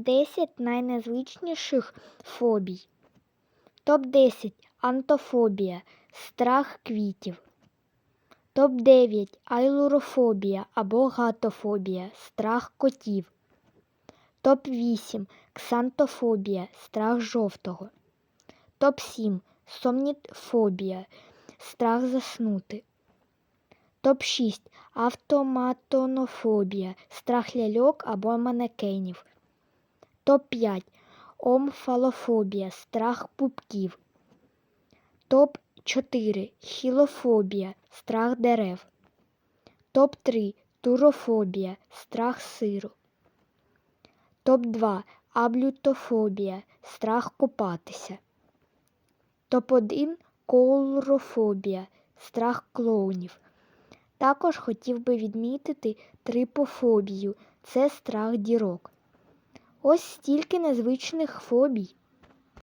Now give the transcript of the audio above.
топ-10 найнезвичніших фобій. Топ-10 антофобія страх квітів. Топ-9 айлурофобія або гатофобія страх котів. Топ-8 ксантофобія страх жовтого. Топ-7 сомніфобія страх заснути. Топ-6 автоматонофобія страх ляльок або манекенів. Топ-5 омфалофобія страх пупків. Топ-4 хілофобія страх дерев. Топ-3 турофобія страх сиру. Топ-2 аблютофобія страх купатися. Топ-1 коулрофобія страх клоунів. Також хотів би відмітити трипофобію це страх дірок. Ось стільки незвичних фобій.